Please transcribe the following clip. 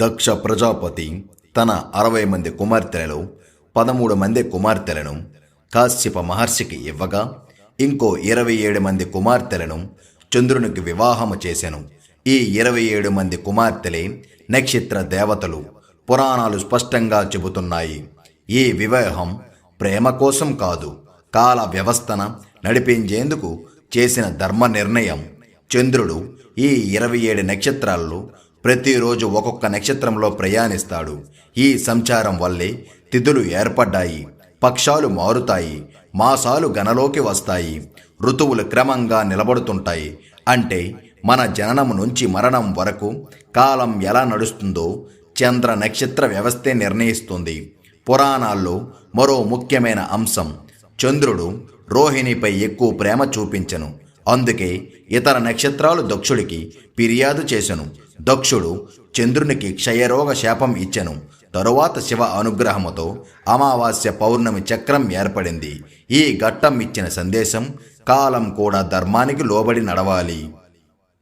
దక్ష ప్రజాపతి తన అరవై మంది కుమార్తెలలో పదమూడు మంది కుమార్తెలను కాశ్యప మహర్షికి ఇవ్వగా ఇంకో ఇరవై ఏడు మంది కుమార్తెలను చంద్రునికి వివాహము చేశాను ఈ ఇరవై ఏడు మంది కుమార్తెలే నక్షత్ర దేవతలు పురాణాలు స్పష్టంగా చెబుతున్నాయి. ఈ వివాహం ప్రేమ కోసం కాదు కాల వ్యవస్థన నడిపించేందుకు చేసిన ధర్మ నిర్ణయం చంద్రుడు ఈ ఇరవై ఏడు నక్షత్రాల్లో ప్రతిరోజు ఒక్కొక్క నక్షత్రంలో ప్రయాణిస్తాడు. ఈ సంచారం వల్లే తిథులు ఏర్పడ్డాయి పక్షాలు మారుతాయి మాసాలు గణలోకి వస్తాయి ఋతువులు క్రమంగా నిలబడుతుంటాయి. అంటే మన జననం నుంచి మరణం వరకు కాలం ఎలా నడుస్తుందో చంద్ర నక్షత్ర వ్యవస్థే నిర్ణయిస్తుంది. పురాణాల్లో మరో ముఖ్యమైన అంశం చంద్రుడు రోహిణిపై ఎక్కువ ప్రేమ చూపించను. అందుకే ఇతర నక్షత్రాలు దక్షుడికి ఫిర్యాదు చేసెను. దక్షుడు చంద్రునికి క్షయరోగ శాపం ఇచ్చెను. తరువాత శివ అనుగ్రహముతో అమావాస్య పౌర్ణమి చక్రం ఏర్పడింది. ఈ ఘట్టం ఇచ్చిన సందేశం కాలం కూడా ధర్మానికి లోబడి నడవాలి.